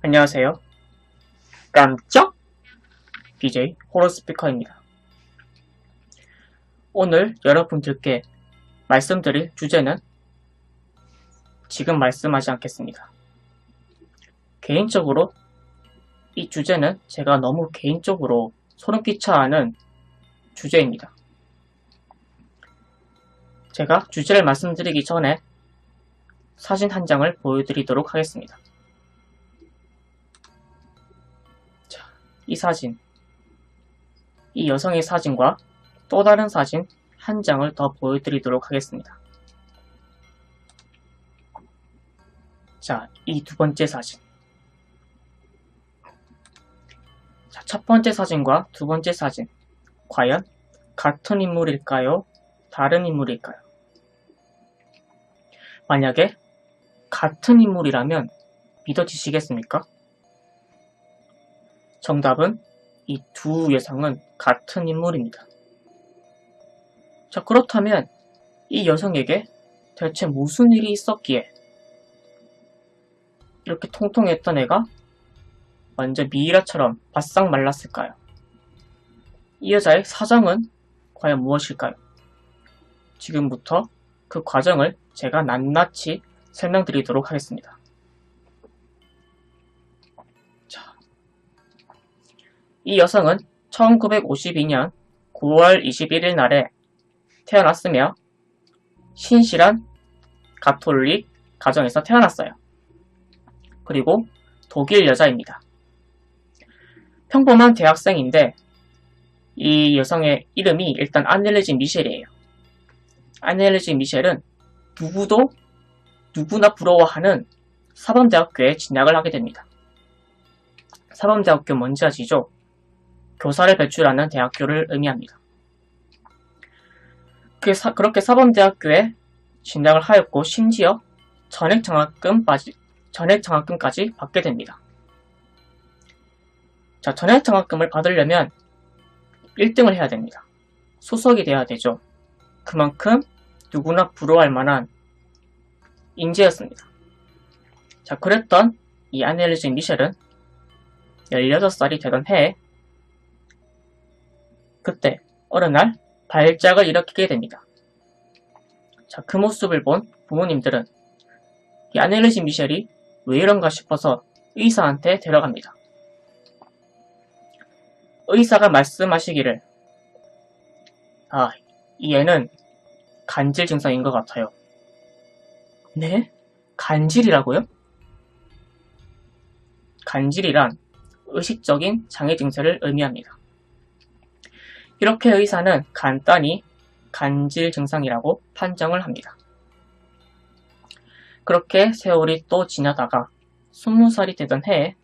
안녕하세요. 깜짝 BJ 호러 스피커입니다. 오늘 여러분들께 말씀드릴 주제는 지금 말씀하지 않겠습니다. 개인적으로 이 주제는 제가 너무 개인적으로 소름 끼쳐 하는 주제입니다. 제가 주제를 말씀드리기 전에 사진 한 장을 보여드리도록 하겠습니다. 이 사진. 이 여성의 사진과 또 다른 사진 한 장을 더 보여드리도록 하겠습니다. 자, 이 두 번째 사진. 자, 첫 번째 사진과 두 번째 사진. 과연 같은 인물일까요? 다른 인물일까요? 만약에 같은 인물이라면 믿어지시겠습니까? 정답은 이 두 여성은 같은 인물입니다. 자, 그렇다면 이 여성에게 대체 무슨 일이 있었기에 이렇게 통통했던 애가 완전 미이라처럼 바싹 말랐을까요? 이 여자의 사정은 과연 무엇일까요? 지금부터 그 과정을 제가 낱낱이 설명드리도록 하겠습니다. 이 여성은 1952년 9월 21일 날에 태어났으며 신실한 가톨릭 가정에서 태어났어요. 그리고 독일 여자입니다. 평범한 대학생인데 이 여성의 이름이 일단 아넬레진 미셸이에요. 아넬레진 미셸은 누구도 누구나 부러워하는 사범대학교에 진학을 하게 됩니다. 사범대학교 뭔지 아시죠? 교사를 배출하는 대학교를 의미합니다. 그 사, 그렇게 사범대학교에 진학을 하였고 심지어 전액 장학금 빠지, 전액 장학금까지 받게 됩니다. 자, 전액 장학금을 받으려면 1등을 해야 됩니다. 소속이 돼야 되죠. 그만큼 누구나 부러워할 만한 인재였습니다. 자, 그랬던 이 아넬리진 미셸은 16살이 되던 해에 그때 어느 날 발작을 일으키게 됩니다. 자, 그 모습을 본 부모님들은 이 아넬리진 미셸이 왜 이런가 싶어서 의사한테 데려갑니다. 의사가 말씀하시기를 아, 이 애는 간질 증상인 것 같아요. 네? 간질이라고요? 간질이란 의식적인 장애 증세를 의미합니다. 이렇게 의사는 간단히 간질 증상이라고 판정을 합니다. 그렇게 세월이 또 지나다가 20살이 되던 해에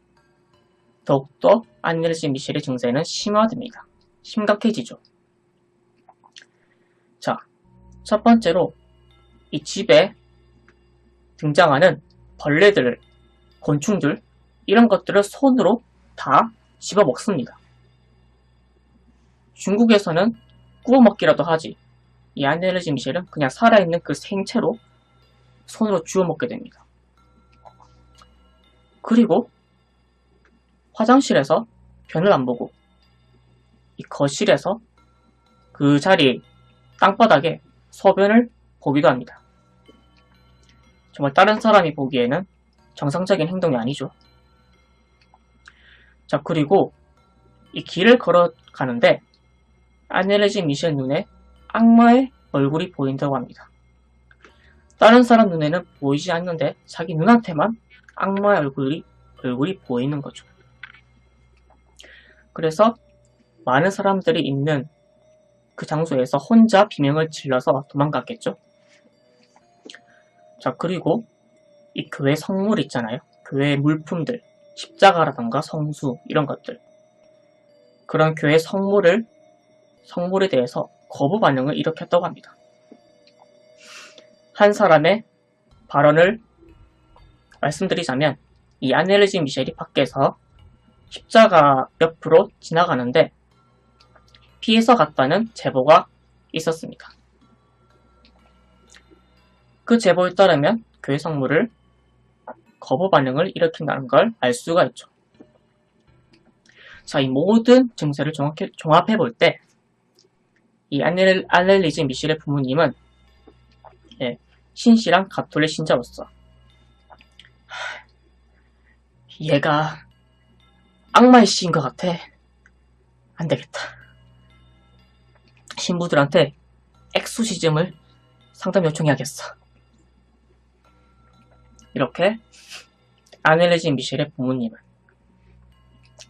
더욱더 안넬진 미셸의 증세는 심화됩니다. 심각해지죠. 자, 첫 번째로 이 집에 등장하는 벌레들, 곤충들 이런 것들을 손으로 다 집어 먹습니다. 중국에서는 구워 먹기라도 하지 이 안데르지 미셸은 그냥 살아있는 그 생채로 손으로 주워 먹게 됩니다. 그리고 화장실에서 변을 안 보고 이 거실에서 그 자리 땅바닥에 소변을 보기도 합니다. 정말 다른 사람이 보기에는 정상적인 행동이 아니죠. 자, 그리고 이 길을 걸어가는데 아넬레진 미셸 눈에 악마의 얼굴이 보인다고 합니다. 다른 사람 눈에는 보이지 않는데 자기 눈한테만 악마의 얼굴이, 얼굴이 보이는 거죠. 그래서 많은 사람들이 있는 그 장소에서 혼자 비명을 질러서 도망갔겠죠. 자, 그리고 이 교회 성물 있잖아요. 교회 물품들, 십자가라던가 성수, 이런 것들. 그런 교회 성물을, 성물에 대해서 거부 반응을 일으켰다고 합니다. 한 사람의 발언을 말씀드리자면, 이 아넬레지 미셸이 밖에서 십자가 옆으로 지나가는데, 피해서 갔다는 제보가 있었습니다. 그 제보에 따르면 교회 성물을 거부 반응을 일으킨다는 걸 알 수가 있죠. 자, 이 모든 증세를 종합해, 종합해 볼 때, 이 알렐리즈 미실의 부모님은 예, 신실한 가톨릭 신자로서 얘가 악마의 씨인 것 같아. 안 되겠다. 신부들한테 엑소시즘을 상담 요청해야겠어. 이렇게 아넬레진 미셸의 부모님은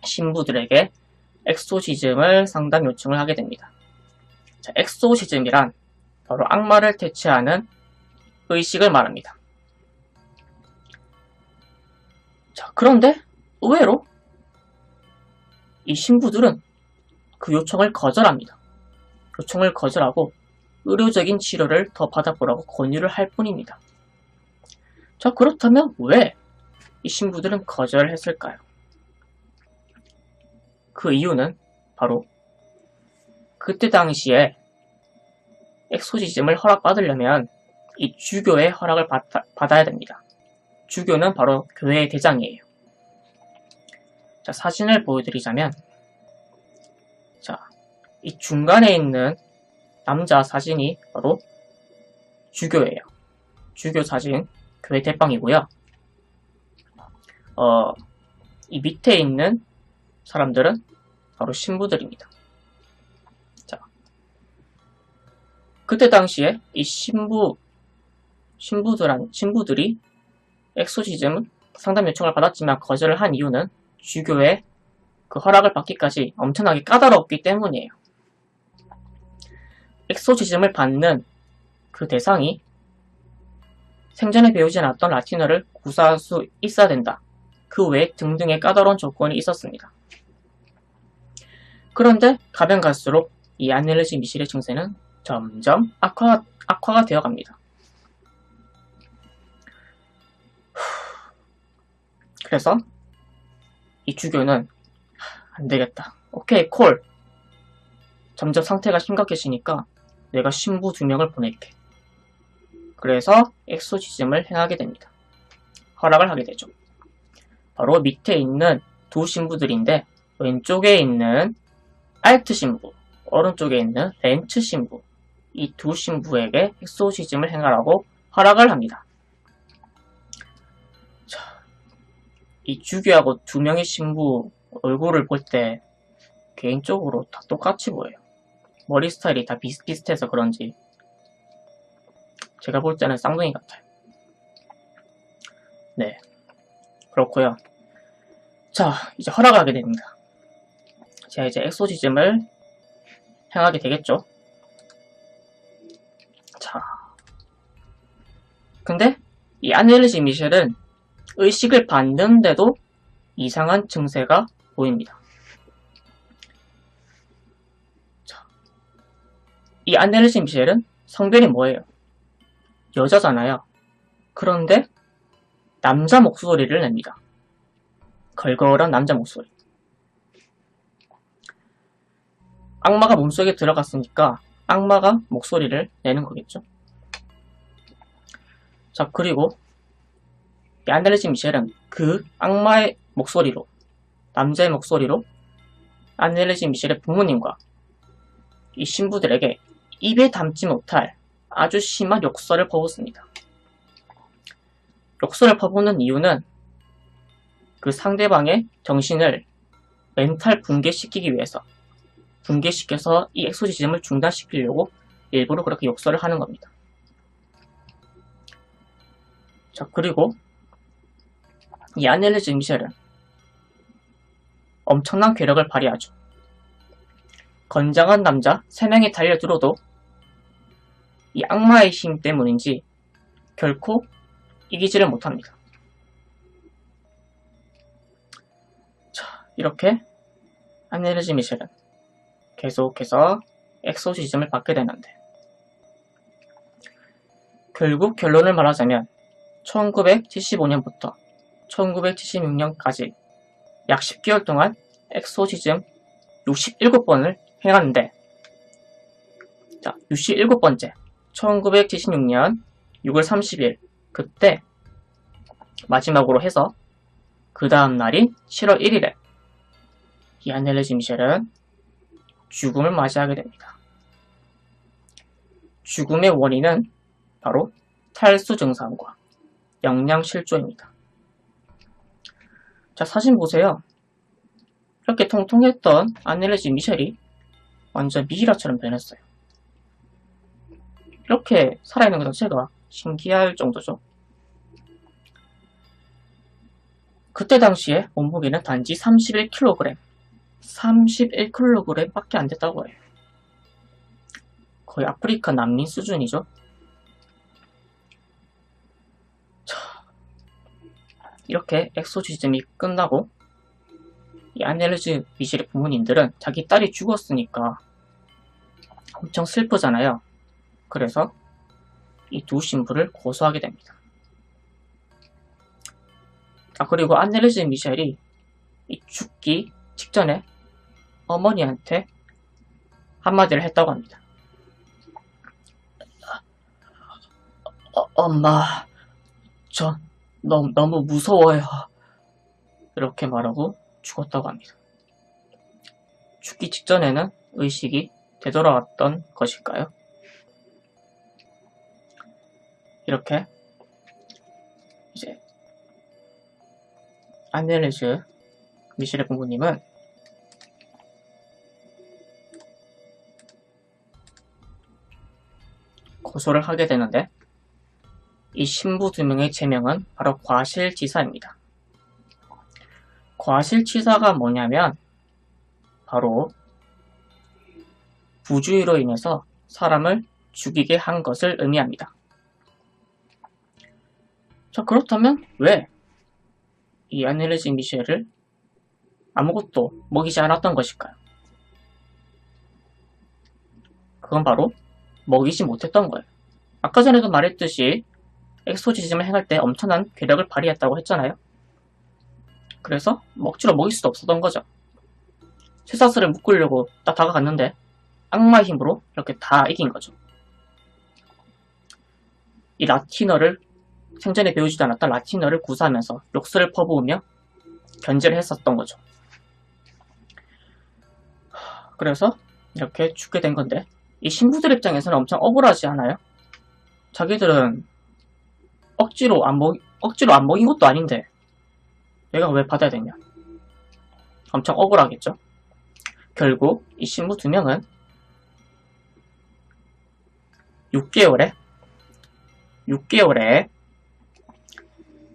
신부들에게 엑소시즘을 상담 요청을 하게 됩니다. 자, 엑소시즘이란 바로 악마를 대체하는 의식을 말합니다. 자, 그런데 의외로 이 신부들은 그 요청을 거절합니다. 요청을 거절하고 의료적인 치료를 더 받아보라고 권유를 할 뿐입니다. 자, 그렇다면 왜 이 신부들은 거절을 했을까요? 그 이유는 바로 그때 당시에 엑소시즘을 허락받으려면 이 주교의 허락을 받아, 야 됩니다. 주교는 바로 교회의 대장이에요. 자, 사진을 보여드리자면, 자, 이 중간에 있는 남자 사진이 바로 주교예요. 주교 사진, 교회 대빵이고요. 어, 이 밑에 있는 사람들은 바로 신부들입니다. 그때 당시에 이 신부, 신부들한, 신부들이 엑소시즘 상담 요청을 받았지만 거절을 한 이유는 주교의 그 허락을 받기까지 엄청나게 까다롭기 때문이에요. 엑소시즘을 받는 그 대상이 생전에 배우지 않았던 라틴어를 구사할 수 있어야 된다. 그 외 등등의 까다로운 조건이 있었습니다. 그런데 가면 갈수록 이 아넬르지 미실의 증세는 점점 악화, 악화가 되어 갑니다. 그래서 이 주교는 안 되겠다. 오케이, 콜. 점점 상태가 심각해지니까 내가 신부 두 명을 보낼게. 그래서 엑소시즘을 행하게 됩니다. 허락을 하게 되죠. 바로 밑에 있는 두 신부들인데 왼쪽에 있는 알트 신부, 오른쪽에 있는 렌츠 신부 이 두 신부에게 엑소시즘을 행하라고 허락을 합니다. 자, 이 주교하고 두 명의 신부 얼굴을 볼 때 개인적으로 다 똑같이 보여요. 머리 스타일이 다 비슷비슷해서 그런지 제가 볼 때는 쌍둥이 같아요. 네. 그렇고요. 자, 이제 허락하게 됩니다. 제가 이제 엑소시즘을 행하게 되겠죠. 근데 이 아넬리지 미셸은 의식을 받는데도 이상한 증세가 보입니다. 자, 이 아넬리지 미셸은 성별이 뭐예요? 여자잖아요. 그런데 남자 목소리를 냅니다. 걸걸한 남자 목소리. 악마가 몸속에 들어갔으니까 악마가 목소리를 내는 거겠죠. 자, 그리고 안델레지 미셸은 그 악마의 목소리로, 남자의 목소리로 안델레지 미셸의 부모님과 이 신부들에게 입에 담지 못할 아주 심한 욕설을 퍼붓습니다. 욕설을 퍼붓는 이유는 그 상대방의 정신을 멘탈 붕괴시키기 위해서 붕괴시켜서 이 엑소시즘을 중단시키려고 일부러 그렇게 욕설을 하는 겁니다. 자, 그리고 이 아넬레즈 미셸은 엄청난 괴력을 발휘하죠. 건장한 남자 3명이 달려들어도 이 악마의 힘 때문인지 결코 이기지를 못합니다. 자, 이렇게 아넬레즈 미셸은 계속해서 엑소시즘을 받게 되는데 결국 결론을 말하자면 1975년부터 1976년까지 약 10개월 동안 엑소시즘 67번을 행하는데 자 67번째 1976년 6월 30일 그때 마지막으로 해서 그 다음 날인 7월 1일에 이 안넬레지 미셸은 죽음을 맞이하게 됩니다. 죽음의 원인은 바로 탈수 증상과 영양실조입니다. 자, 사진 보세요. 이렇게 통통했던 안넬레지 미셸이 완전 미이라처럼 변했어요. 이렇게 살아있는 것 자체가 신기할 정도죠. 그때 당시에 몸무게는 단지 31kg, 31kg 밖에 안 됐다고 해요. 거의 아프리카 난민 수준이죠. 이렇게 엑소시즘이 끝나고 이 아넬르즈 미셸의 부모님들은 자기 딸이 죽었으니까 엄청 슬프잖아요. 그래서 이 두 신부를 고소하게 됩니다. 아, 그리고 안넬르즈 미셸이 이 죽기 직전에 어머니한테 한마디를 했다고 합니다. 어, 엄마, 저 너무, 너무 무서워요. 이렇게 말하고 죽었다고 합니다. 죽기 직전에는 의식이 되돌아왔던 것일까요? 이렇게 이제 안넬레즈 미셸의 부모님은 고소를 하게 되는데 이 신부 두 명의 제명은 바로 과실치사입니다. 과실치사가 뭐냐면 바로 부주의로 인해서 사람을 죽이게 한 것을 의미합니다. 자 그렇다면 왜 이 아넬레지 미셸을 아무것도 먹이지 않았던 것일까요? 그건 바로 먹이지 못했던 거예요. 아까 전에도 말했듯이 엑소지즘을 행할 때 엄청난 괴력을 발휘했다고 했잖아요. 그래서 먹지로 먹일 수도 없었던 거죠. 쇠사슬을 묶으려고 딱 다가갔는데 악마의 힘으로 이렇게 다 이긴 거죠. 이 라틴어를 생전에 배우지도 않았던 라틴어를 구사하면서 욕설을 퍼부으며 견제를 했었던 거죠. 그래서 이렇게 죽게 된 건데 이 신부들 입장에서는 엄청 억울하지 않아요? 자기들은 억지로 안 먹, 억지로 안 먹인 것도 아닌데 내가 왜 받아야 되냐? 엄청 억울하겠죠? 결국 이 신부 두 명은 6개월에 6개월에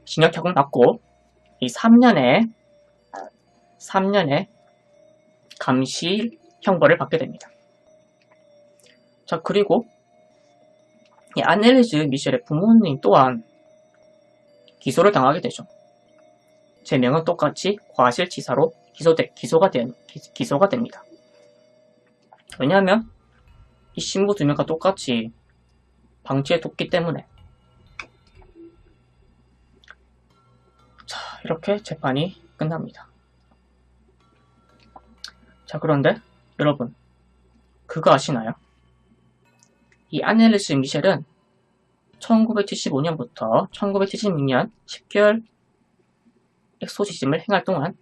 징역형을 받고 이 3년에 3년에 감시 형벌을 받게 됩니다. 자 그리고 이 아넬리즈 미셸의 부모님 또한 기소를 당하게 되죠. 제명은 똑같이 과실치사로 기소되, 기소가, 된, 기, 소가 됩니다. 왜냐하면 이 신부 두 명과 똑같이 방치에 뒀기 때문에 자 이렇게 재판이 끝납니다. 자 그런데 여러분 그거 아시나요? 이 아넬리스 미셸은 1975년부터 1976년 10개월 엑소시즘을 행할 동안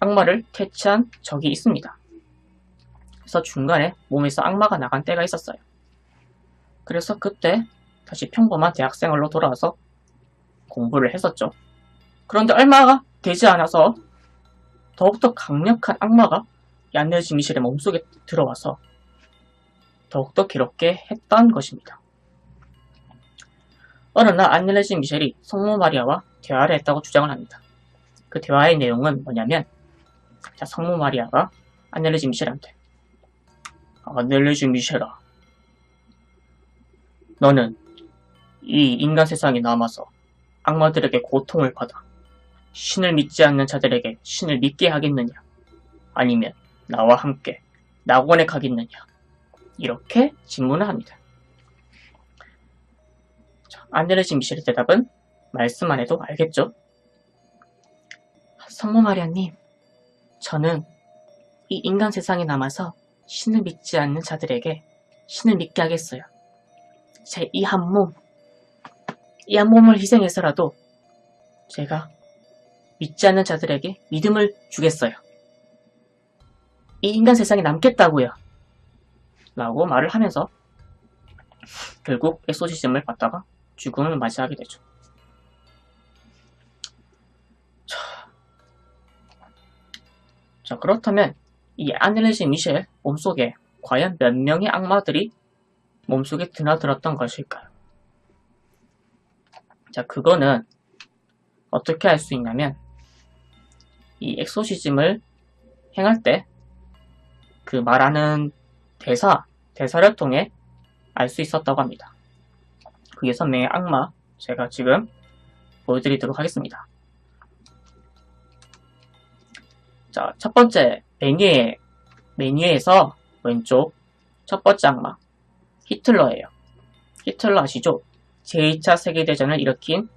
악마를 퇴치한 적이 있습니다. 그래서 중간에 몸에서 악마가 나간 때가 있었어요. 그래서 그때 다시 평범한 대학생활로 돌아와서 공부를 했었죠. 그런데 얼마가 되지 않아서 더욱더 강력한 악마가 얀네즈 미셸의 몸속에 들어와서 더욱더 괴롭게 했던 것입니다. 어느 날 안넬레지 미셸이 성모 마리아와 대화를 했다고 주장을 합니다. 그 대화의 내용은 뭐냐면 자, 성모 마리아가 안넬레지 미셸한테 안넬레지 미셸아 너는 이 인간 세상에 남아서 악마들에게 고통을 받아 신을 믿지 않는 자들에게 신을 믿게 하겠느냐 아니면 나와 함께 낙원에 가겠느냐 이렇게 질문을 합니다. 안드레지 미셸의 대답은 말씀 안 해도 알겠죠? 성모 마리아님, 저는 이 인간 세상에 남아서 신을 믿지 않는 자들에게 신을 믿게 하겠어요. 제 이 한 몸, 이 한 몸을 희생해서라도 제가 믿지 않는 자들에게 믿음을 주겠어요. 이 인간 세상에 남겠다고요. 라고 말을 하면서 결국 엑소시즘을 받다가 죽음을 맞이하게 되죠. 자, 자 그렇다면 이 아넬레시 미셸 몸속에 과연 몇 명의 악마들이 몸속에 드나들었던 것일까요? 자, 그거는 어떻게 알 수 있냐면 이 엑소시즘을 행할 때 그 말하는 대사, 대사를 통해 알 수 있었다고 합니다. 그 여섯 명의 악마 제가 지금 보여드리도록 하겠습니다. 자, 첫 번째 메뉴에 메뉴에서 왼쪽 첫 번째 악마 히틀러예요. 히틀러 아시죠? 제2차 세계대전을 일으킨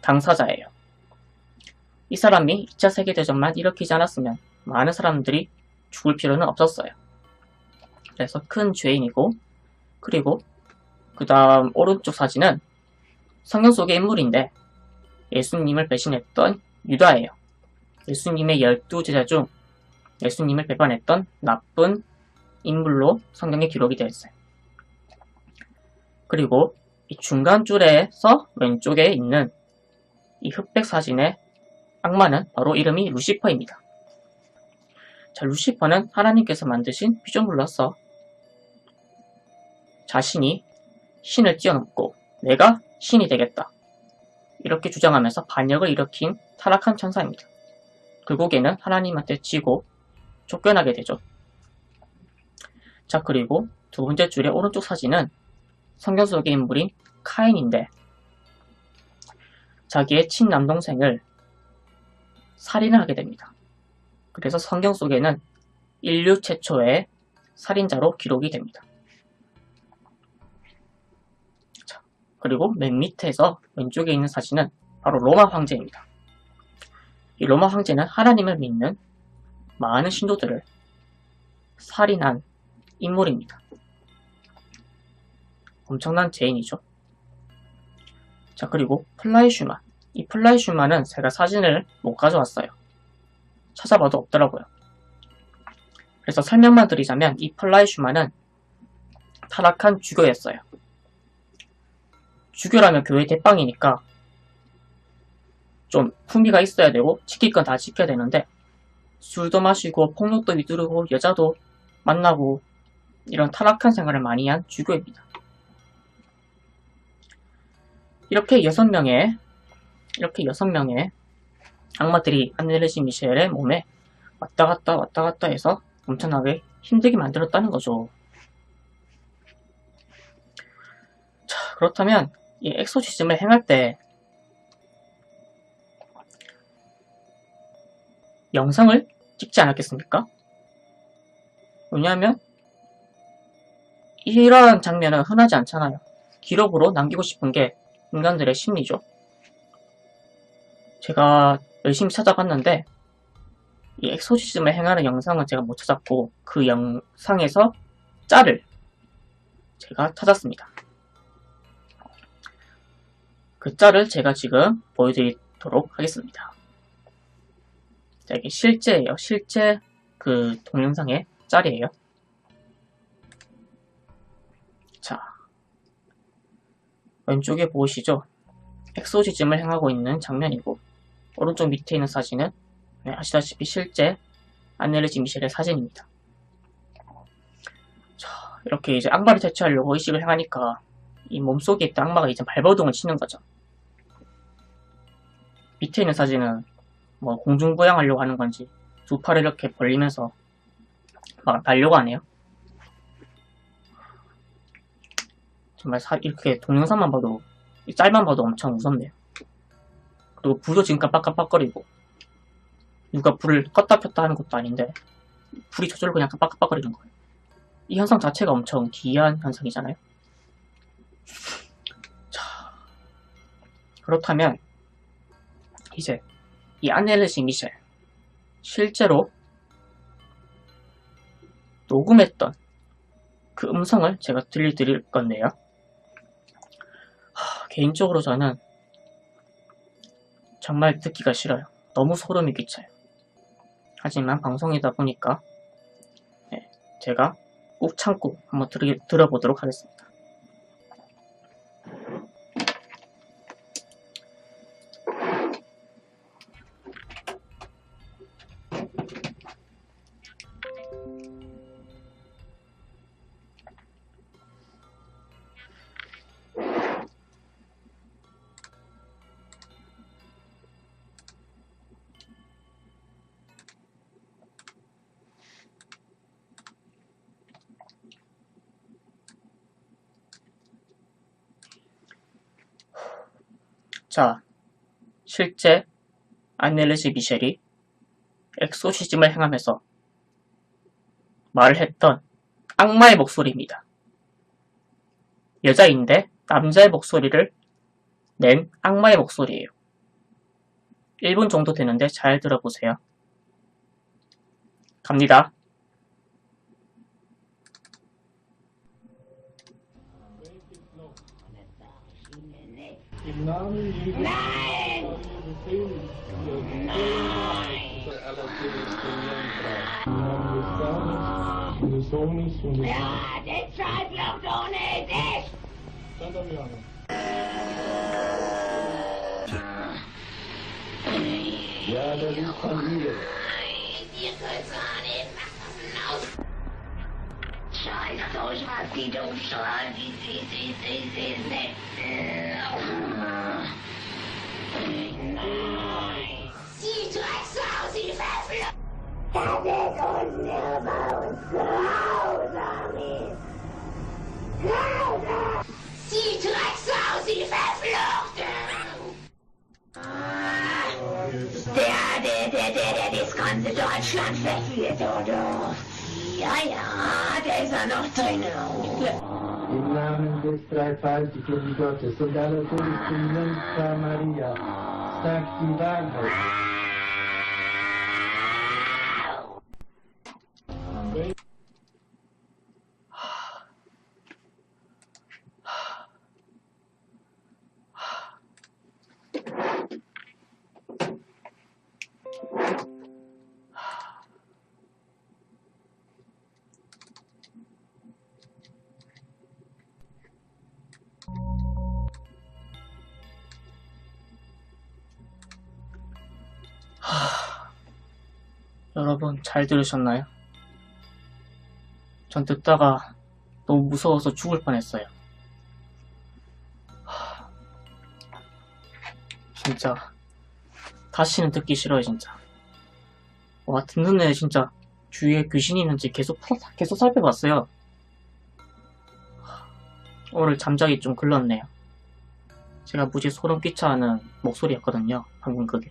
당사자예요. 이 사람이 2차 세계대전만 일으키지 않았으면 많은 사람들이 죽을 필요는 없었어요. 그래서 큰 죄인이고 그리고 그 다음 오른쪽 사진은 성경 속의 인물인데 예수님을 배신했던 유다예요. 예수님의 열두 제자 중 예수님을 배반했던 나쁜 인물로 성경에 기록이 되어 있어요. 그리고 이 중간 줄에서 왼쪽에 있는 이 흑백 사진의 악마는 바로 이름이 루시퍼입니다. 자, 루시퍼는 하나님께서 만드신 피조물로서 자신이 신을 뛰어넘고 내가 신이 되겠다. 이렇게 주장하면서 반역을 일으킨 타락한 천사입니다. 결국에는 하나님한테 지고 쫓겨나게 되죠. 자, 그리고 두 번째 줄의 오른쪽 사진은 성경 속의 인물인 카인인데 자기의 친남동생을 살인을 하게 됩니다. 그래서 성경 속에는 인류 최초의 살인자로 기록이 됩니다. 그리고 맨 밑에서 왼쪽에 있는 사진은 바로 로마 황제입니다. 이 로마 황제는 하나님을 믿는 많은 신도들을 살인한 인물입니다. 엄청난 죄인이죠. 자, 그리고 플라이 슈만. 이 플라이 슈만은 제가 사진을 못 가져왔어요. 찾아봐도 없더라고요. 그래서 설명만 드리자면 이 플라이 슈만은 타락한 주교였어요. 주교라면 교회 대빵이니까 좀 품위가 있어야 되고 지킬 건 다 지켜야 되는데 술도 마시고 폭력도 위두르고 여자도 만나고 이런 타락한 생활을 많이 한 주교입니다. 이렇게 여섯 명의 이렇게 여섯 명의 악마들이 안네르시 미셸의 몸에 왔다 갔다 왔다 갔다 해서 엄청나게 힘들게 만들었다는 거죠. 자, 그렇다면 이 엑소시즘을 행할 때 영상을 찍지 않았겠습니까? 왜냐하면 이런 장면은 흔하지 않잖아요. 기록으로 남기고 싶은 게 인간들의 심리죠. 제가 열심히 찾아봤는데 이 엑소시즘을 행하는 영상은 제가 못 찾았고 그 영상에서 짤을 제가 찾았습니다. 그 짤을 제가 지금 보여드리도록 하겠습니다. 자, 이게 실제예요. 실제 그 동영상의 짤이에요. 자, 왼쪽에 보이시죠? 엑소시즘을 행하고 있는 장면이고 오른쪽 밑에 있는 사진은 네, 아시다시피 실제 안네르지 미셸의 사진입니다. 자, 이렇게 이제 악마를 대처하려고 의식을 행하니까 이 몸속에 있던 악마가 이제 발버둥을 치는 거죠. 밑에 있는 사진은 뭐 공중부양 하려고 하는 건지 두 팔을 이렇게 벌리면서 막 날려고 하네요. 정말 사, 이렇게 동영상만 봐도 짤만 봐도 엄청 무섭네요. 그리고 불도 지금 깜빡깜빡거리고 누가 불을 껐다 켰다 하는 것도 아닌데 불이 저절로 그냥 깜빡깜빡거리는 거예요. 이 현상 자체가 엄청 기이한 현상이잖아요. 자, 그렇다면 이제 이 안넬르시 미셸 실제로 녹음했던 그 음성을 제가 들려드릴 건데요. 개인적으로 저는 정말 듣기가 싫어요. 너무 소름이 끼쳐요. 하지만 방송이다 보니까 네, 제가 꼭 참고 한번 들, 들어보도록 하겠습니다. 자, 실제 안넬르지 미셸이 엑소시즘을 행하면서 말을 했던 악마의 목소리입니다. 여자인데 남자의 목소리를 낸 악마의 목소리예요. 1분 정도 되는데 잘 들어보세요. 갑니다. Im Namen des Sohnes und des Ja, die Zeit läuft ohne dich! Santa Johannes. Ja, das ist Familie. Ihr könnt gar nicht machen. Scheiß durch, was die dumm schreien, wie sie, sie, sie, sie, sie. Sie Drecksau, sie verflucht! Das ist unhörbar und! Sie Drecksau, sie verflucht! Der, der, der, der, der das ganze Deutschland verführt, oder? Ja, ja, der ist ja noch drin. Im Namen des dreifaltigen Gottes und aller seligen Jungfrau Thank you, backwards. 여러분 잘 들으셨나요? 전 듣다가 너무 무서워서 죽을 뻔했어요. 하, 진짜 다시는 듣기 싫어요 진짜. 와 듣는 애 진짜 주위에 귀신이 있는지 계속 계속 살펴봤어요. 오늘 잠자기 좀 글렀네요. 제가 무지 소름 끼쳐하는 목소리였거든요. 방금 그게.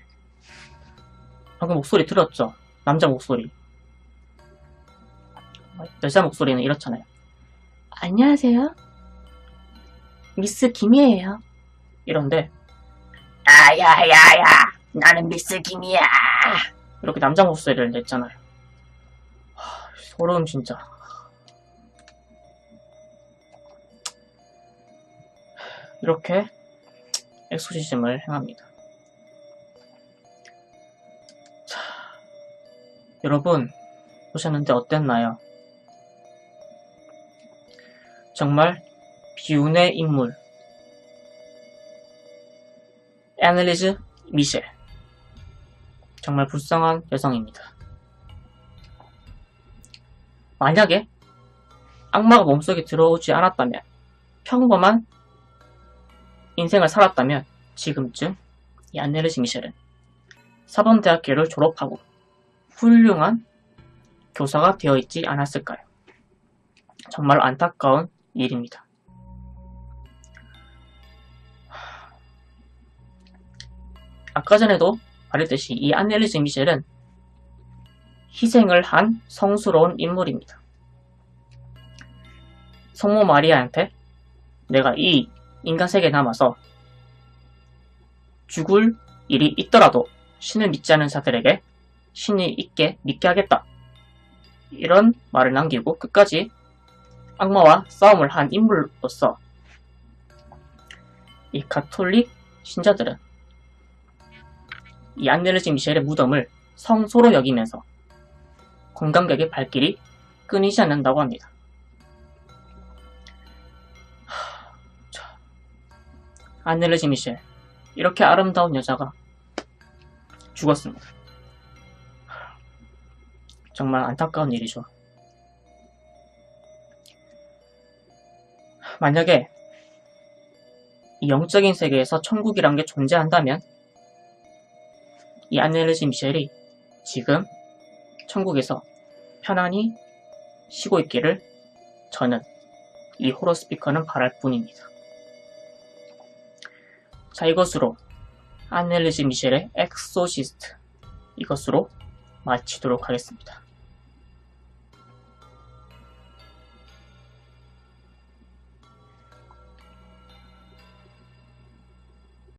방금 목소리 들었죠? 남자 목소리. 여자 목소리는 이렇잖아요. 안녕하세요. 미스 김이에요. 이런데, 아야야야, 나는 미스 김이야. 이렇게 남자 목소리를 냈잖아요. 하, 소름 진짜. 이렇게 엑소시즘을 행합니다. 여러분 보셨는데 어땠나요? 정말 비운의 인물 애널리즈 미셸 정말 불쌍한 여성입니다. 만약에 악마가 몸속에 들어오지 않았다면 평범한 인생을 살았다면 지금쯤 이 안네르지 미셸은 사범대학교를 졸업하고 훌륭한 교사가 되어 있지 않았을까요? 정말 안타까운 일입니다. 아까 전에도 말했듯이 이 안넬리즈 미셸은 희생을 한 성스러운 인물입니다. 성모 마리아한테 내가 이 인간 세계에 남아서 죽을 일이 있더라도 신을 믿지 않은 자들에게 신이 있게 믿게 하겠다. 이런 말을 남기고 끝까지 악마와 싸움을 한 인물로서 이 가톨릭 신자들은 이 안네르지 미셸의 무덤을 성소로 여기면서 관광객의 발길이 끊이지 않는다고 합니다. 안네르지 미셸 이렇게 아름다운 여자가 죽었습니다. 정말 안타까운 일이죠. 만약에 이 영적인 세계에서 천국이란 게 존재한다면 이 안넬르지 미셸이 지금 천국에서 편안히 쉬고 있기를 저는 이 호러 스피커는 바랄 뿐입니다. 자 이것으로 안넬르지 미셸의 엑소시스트 이것으로 마치도록 하겠습니다.